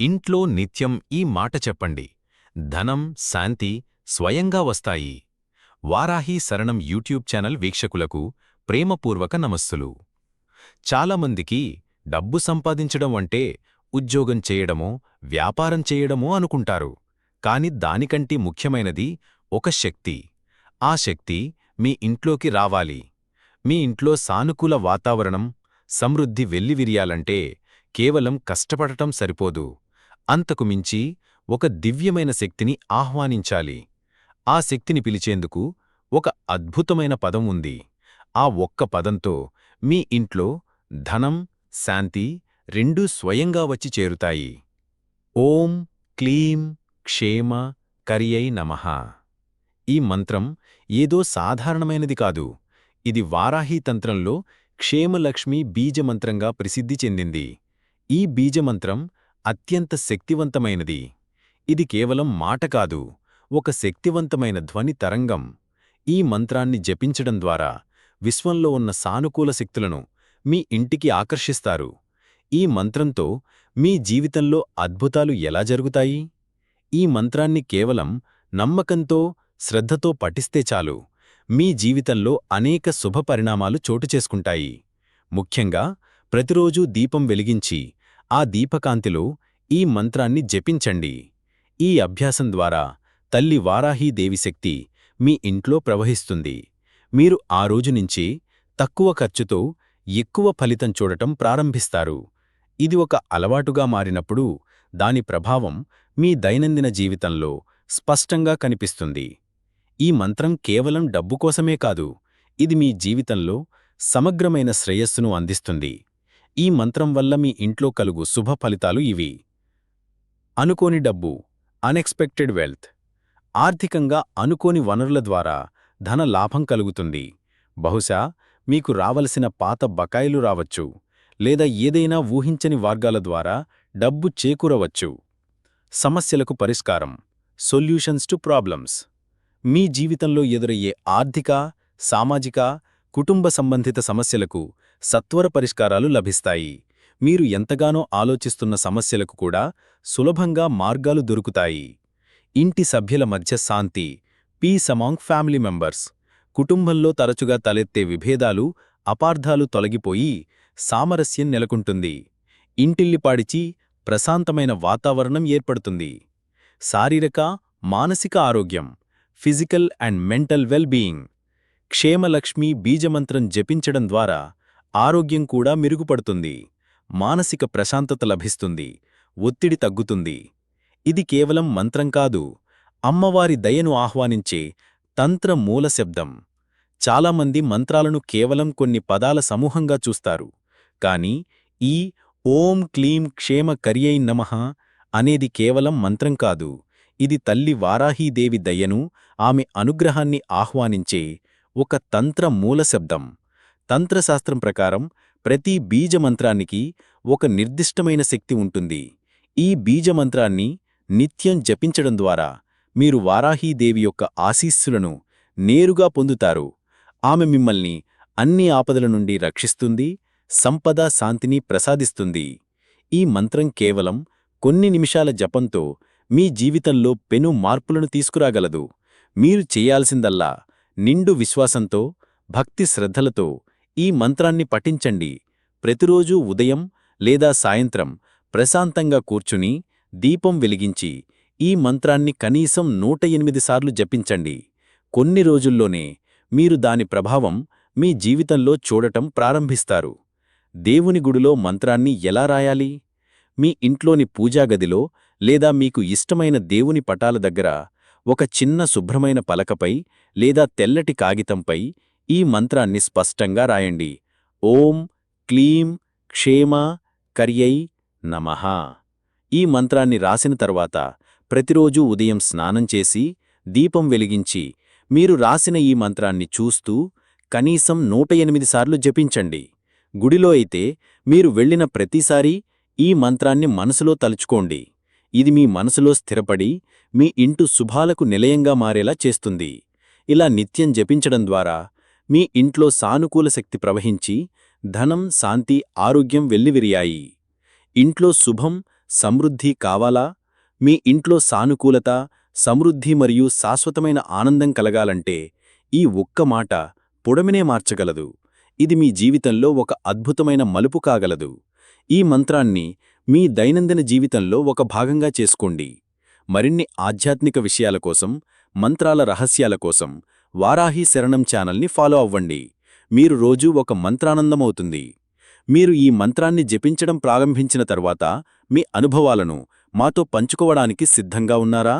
ఇంట్లో నిత్యం ఈ మాట చెప్పండి. ధనం శాంతి స్వయంగా వస్తాయి. వారాహి శరణం యూట్యూబ్ ఛానల్ వీక్షకులకు ప్రేమపూర్వక నమస్సులు. చాలామందికి డబ్బు సంపాదించడం అంటే ఉద్యోగం చేయడమో వ్యాపారం చేయడమో అనుకుంటారు. కాని దానికంటే ముఖ్యమైనది ఒక శక్తి. ఆ శక్తి మీ ఇంట్లోకి రావాలి. మీ ఇంట్లో సానుకూల వాతావరణం సమృద్ధి వెల్లివిరియాలంటే కేవలం కష్టపడటం సరిపోదు. అంతకు మించి ఒక దివ్యమైన శక్తిని ఆహ్వానించాలి. ఆ శక్తిని పిలిచేందుకు ఒక అద్భుతమైన పదం ఉంది. ఆ ఒక్క పదంతో మీ ఇంట్లో ధనం శాంతి రెండూ స్వయంగా వచ్చి చేరుతాయి. ఓం క్లీం క్షేమ కరియై నమః. ఈ మంత్రం ఏదో సాధారణమైనది కాదు. ఇది వారాహీ తంత్రంలో క్షేమలక్ష్మి బీజమంత్రంగా ప్రసిద్ధి చెందింది. ఈ బీజమంత్రం అత్యంత శక్తివంతమైనది. ఇది కేవలం మాట కాదు ఒక శక్తివంతమైన ధ్వని తరంగం. ఈ మంత్రాన్ని జపించడం ద్వారా విశ్వంలో ఉన్న సానుకూల శక్తులను మీ ఇంటికి ఆకర్షిస్తారు. ఈ మంత్రంతో మీ జీవితంలో అద్భుతాలు ఎలా జరుగుతాయి? ఈ మంత్రాన్ని కేవలం నమ్మకంతో శ్రద్ధతో పఠిస్తే చాలు. మీ జీవితంలో అనేక శుభ పరిణామాలు చోటుచేసుకుంటాయి ముఖ్యంగా ప్రతిరోజూ దీపం వెలిగించి ఆ దీపకాంతిలో ఈ మంత్రాన్ని జపించండి. ఈ అభ్యాసం ద్వారా తల్లి వారాహీదేవి శక్తి మీ ఇంట్లో ప్రవహిస్తుంది. మీరు ఆ రోజు నుంచి తక్కువ ఖర్చుతో ఎక్కువ ఫలితం చూడటం ప్రారంభిస్తారు. ఇది ఒక అలవాటుగా మారినప్పుడు దాని ప్రభావం మీ దైనందిన జీవితంలో స్పష్టంగా కనిపిస్తుంది. ఈ మంత్రం కేవలం డబ్బు కోసమే కాదు ఇది మీ జీవితంలో సమగ్రమైన శ్రేయస్సును అందిస్తుంది. ఈ మంత్రం వల్ల మీ ఇంట్లో కలుగు శుభ ఫలితాలు ఇవి. అనుకోని డబ్బు అన్ఎక్స్పెక్టెడ్ వెల్త్ ఆర్థికంగా అనుకోని వనరుల ద్వారా ధన లాభం కలుగుతుంది. బహుశా మీకు రావలసిన పాత బకాయిలు రావచ్చు లేదా ఏదైనా ఊహించని మార్గాల ద్వారా డబ్బు చేకూరవచ్చు. సమస్యలకు పరిష్కారం సొల్యూషన్స్ టు ప్రాబ్లమ్స్ మీ జీవితంలో ఎదురయ్యే ఆర్థిక సామాజిక కుటుంబ సంబంధిత సమస్యలకు సత్వర పరిష్కారాలు లభిస్తాయి. మీరు ఎంతగానో ఆలోచిస్తున్న సమస్యలకు కూడా సులభంగా మార్గాలు దొరుకుతాయి. ఇంటి సభ్యుల మధ్య శాంతి పీస్ అమాంగ్ ఫ్యామిలీ మెంబర్స్ కుటుంబంలో తరచుగా తలెత్తే విభేదాలు అపార్థాలు తొలగిపోయి సామరస్యం నెలకొంటుంది. ఇంటిల్లిపాడిచి ప్రశాంతమైన వాతావరణం ఏర్పడుతుంది. శారీరక మానసిక ఆరోగ్యం physical and mental well being క్షేమలక్ష్మి బీజమంత్రం జపించడం ద్వారా ఆరోగ్యం కూడా మెరుగుపడుతుంది. మానసిక ప్రశాంతత లభిస్తుంది. ఒత్తిడి తగ్గుతుంది. ఇది కేవలం మంత్రం కాదు. అమ్మవారి దయను ఆహ్వానించే తంత్ర మూల శబ్దం. చాలామంది మంత్రాలను కేవలం కొన్ని పదాల సమూహంగా చూస్తారు. కాని ఈ ఓం క్లీం క్షేమ కరియై నమః అనేది కేవలం మంత్రం కాదు. ఇది తల్లి వారాహీదేవి దయను ఆమె అనుగ్రహాన్ని ఆహ్వానించే ఒక తంత్ర మూల శబ్దం. తంత్రశాస్త్రం ప్రకారం ప్రతి బీజమంత్రానికి ఒక నిర్దిష్టమైన శక్తి ఉంటుంది. ఈ బీజమంత్రాన్ని నిత్యం జపించడం ద్వారా మీరు వారాహీదేవి యొక్క ఆశీస్సులను నేరుగా పొందుతారు. ఆమె మిమ్మల్ని అన్ని ఆపదల నుండి రక్షిస్తుంది సంపద శాంతిని ప్రసాదిస్తుంది. ఈ మంత్రం కేవలం కొన్ని నిమిషాల జపంతో మీ జీవితంలో పెను మార్పులను తీసుకురాగలదు. మీరు చేయాల్సిందల్లా నిండు విశ్వాసంతో భక్తి శ్రద్ధలతో ఈ మంత్రాన్ని పఠించండి. ప్రతిరోజూ ఉదయం లేదా సాయంత్రం ప్రశాంతంగా కూర్చుని దీపం వెలిగించి ఈ మంత్రాన్ని కనీసం నూట ఎనిమిది సార్లు జపించండి. కొన్ని రోజుల్లోనే మీరు దాని ప్రభావం మీ జీవితంలో చూడటం ప్రారంభిస్తారు. దేవుని గుడిలో మంత్రాన్ని ఎలా రాయాలి? మీ ఇంట్లోని పూజాగదిలో లేదా మీకు ఇష్టమైన దేవుని పటాల దగ్గర ఒక చిన్న శుభ్రమైన పలకపై లేదా తెల్లటి కాగితంపై ఈ మంత్రాన్ని స్పష్టంగా రాయండి. ఓం క్లీం క్షేమ కర్యై నమ. ఈ మంత్రాన్ని రాసిన తర్వాత ప్రతిరోజూ ఉదయం స్నానం చేసి దీపం వెలిగించి మీరు రాసిన ఈ మంత్రాన్ని చూస్తూ కనీసం నూట ఎనిమిది సార్లు జపించండి. గుడిలో అయితే మీరు వెళ్ళిన ప్రతిసారీ ఈ మంత్రాన్ని మనసులో తలుచుకోండి. ఇది మీ మనసులో స్థిరపడి మీ ఇంటు శుభాలకు నిలయంగా మారేలా చేస్తుంది. ఇలా నిత్యం జపించడం ద్వారా మీ ఇంట్లో సానుకూల శక్తి ప్రవహించి ధనం శాంతి ఆరోగ్యం వెల్లివిరియాయి. ఇంట్లో శుభం సమృద్ధి కావాలా? మీ ఇంట్లో సానుకూలత సమృద్ధి మరియు శాశ్వతమైన ఆనందం కలగాలంటే ఈ ఒక్క మాట పొడమినే మార్చగలదు. ఇది మీ జీవితంలో ఒక అద్భుతమైన మలుపు కాగలదు. ఈ మంత్రాన్ని మీ దైనందిన జీవితంలో ఒక భాగంగా చేసుకోండి. మరిన్ని ఆధ్యాత్మిక విషయాల కోసం మంత్రాల రహస్యాల కోసం వారాహి శరణం ఛానల్ని ఫాలో అవ్వండి. మీరు రోజూ ఒక మంత్రానందమవుతుంది. మీరు ఈ మంత్రాన్ని జపించడం ప్రారంభించిన తర్వాత మీ అనుభవాలను మాతో పంచుకోవడానికి సిద్ధంగా ఉన్నారా?